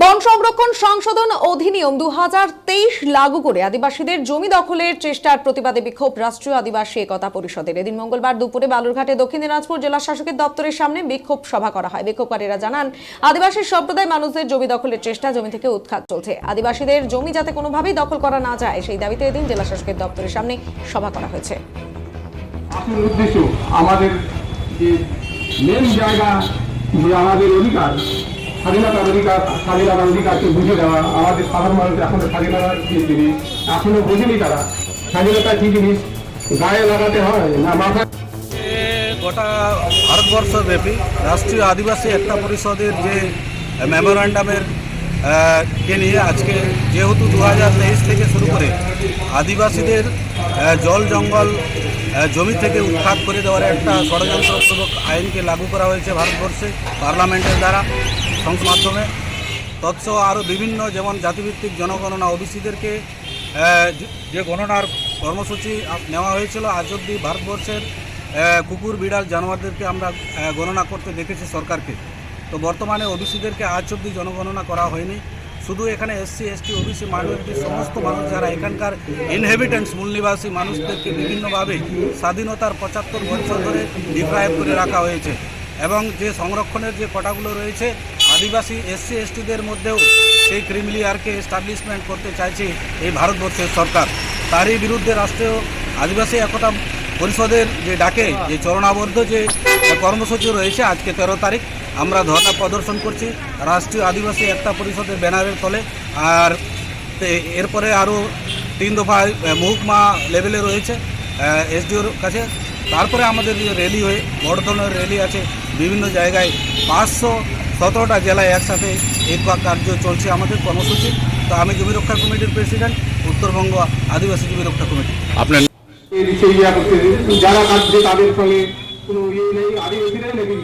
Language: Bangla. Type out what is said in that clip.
বন সংরক্ষণ সংশোধন অধিনিয়ম দু লাগু করে আদিবাসীদের জমি দখলের চেষ্টার প্রতিবাদে বিক্ষোভ রাষ্ট্রীয় আদিবাসী একতা পরিষদের। এদিন মঙ্গলবার দুপুরে বালুরঘাটে দক্ষিণ দিনাজপুর জেলা শাসকের দপ্তরের সামনে বিক্ষোভ সভা করা হয়। বিক্ষোভকারীরা জানান, আদিবাসী সম্প্রদায় মানুষদের জমি দখলের চেষ্টা জমি থেকে উৎখাত চলছে। আদিবাসীদের জমি যাতে কোনোভাবেই দখল করা না যায়, সেই দাবিতে এদিন জেলা শাসকের দপ্তরের সামনে সভা করা হয়েছে। আমাদের যে মেন জায়গা, যে আমাদের অধিকার স্বাধীনতার অধিকার স্বাধীনতার অধিকারকে বুঝে দেওয়া, আমাদের সাধারণ মানুষ এখনও স্বাধীনতার কি জিনিস? এখনও বোঝেনি তারা। স্বাধীনতা কি জিনিস? গায়ে লাগাতে হয় না মাথা? গোটা ভারতবর্ষ ব্যাপী রাষ্ট্রীয় আদিবাসী একটা পরিষদের যে মেমোরান্ডামের কে নিয়ে আজকে যেহেতু দু হাজার তেইশ থেকে শুরু করে আদিবাসীদের জল, জঙ্গল জমি থেকে উৎখাত করে দেওয়ার একটা ষড়যন্ত্রপূর্বক আইনকে লাগু করা হয়েছে ভারতবর্ষে, পার্লামেন্টের দ্বারা। সংসদ মাধ্যমে। তৎসহ আরও বিভিন্ন, যেমন জাতিভিত্তিক জনগণনা ওবিসিদেরকে যে গণনার কর্মসূচি নেওয়া হয়েছিল আজ অবধি ভারতবর্ষের কুকুর, বিড়াল, জানোয়ারদেরকে আমরা গণনা করতে দেখেছি সরকারকে। তো বর্তমানে ওবিসিদেরকে আজ অবধি জনগণনা করা হয়নি। শুধু এখানে এসসি, এসটি, ওবিসি, মাইনরিটি, সমস্ত মানুষ যারা এখানকার ইনহেবিটেন্টস মূল নিবাসী মানুষদেরকে বিভিন্নভাবে স্বাধীনতার পঁচাত্তর বছর ধরে ডিপ্রাইভ করে রাখা হয়েছে। এবং যে সংরক্ষণের যে কটাগুলো রয়েছে আদিবাসী এসসি এসটিদের মধ্যেও সেই ক্রিমিলিয়ারকে এস্টাবলিশমেন্ট করতে চাইছে এই ভারতবর্ষের সরকার। তারই বিরুদ্ধে রাষ্ট্রীয় আদিবাসী একতা পরিষদের যে ডাকে যে চরণাবদ্ধ যে কর্মসূচি রয়েছে আজকে তেরো তারিখ আমরা ধর্ণা প্রদর্শন করছি রাষ্ট্রীয় আদিবাসী একতা পরিষদের ব্যানারের তলে। আর এরপরে আরও তিন দফা আহ, মহকুমা লেভেলে রয়েছে এসডিওর কাছে। তারপরে আমাদের যে র্যালি হয়ে বড় ধরনের র্যালি আছে বিভিন্ন জায়গায়। পাঁচশো সতেরোটা জেলায় একসাথে এই কার্য চলছে আমাদের কর্মসূচি। তো আমি জমি রক্ষা কমিটির প্রেসিডেন্ট উত্তরবঙ্গ আদিবাসী জমি রক্ষা কমিটি। আপনার যারা কাটছে তাদের ফলে কোনো ইয়ে নেই আদিবাসীরাই নাকি